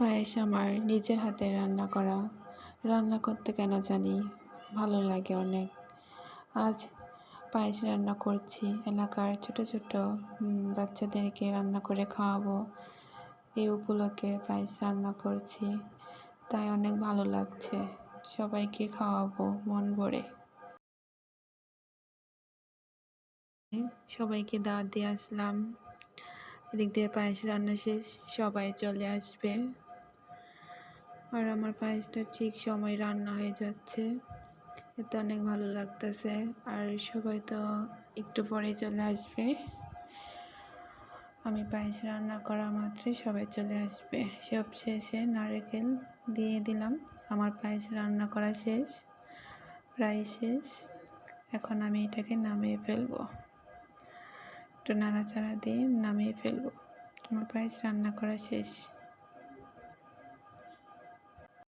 পায়েস আমার নিজের হাতে রান্না করা। রান্না করতে কেন জানি? ভালো লাগে অনেক। আজ পায়েস রান্না করছি। এলাকার ছোট ছোট বাচ্চাদেরকে রান্না করে খাওয়াবো। এই উপলক্ষে পায়েস রান্না করছি। তাই অনেক ভালো লাগছে। সবাইকে খাওয়াবো মন ভরে। সবাইকে দাওয়াত দিয়ে আসলাম। এদিক দিয়ে পায়েস রান্না শেষ। সবাই চলে আসবে। আর আমার পায়েসটা ঠিক সময় রান্না হয়ে যাচ্ছে। এতে অনেক ভালো লাগতেছে। আর সবাই তো একটু পরে চলে আসবে। আমি পায়েস রান্না করা মাত্রই সবাই চলে আসবে। সব শেষে নারকেল দিয়ে দিলাম। আমার পায়েস রান্না করা শেষ, প্রায় শেষ। এখন আমি এটাকে নামিয়ে ফেলব। একটু নাড়াচাড়া দিয়ে নামিয়ে ফেলব। আমার পায়েস রান্না করা শেষ।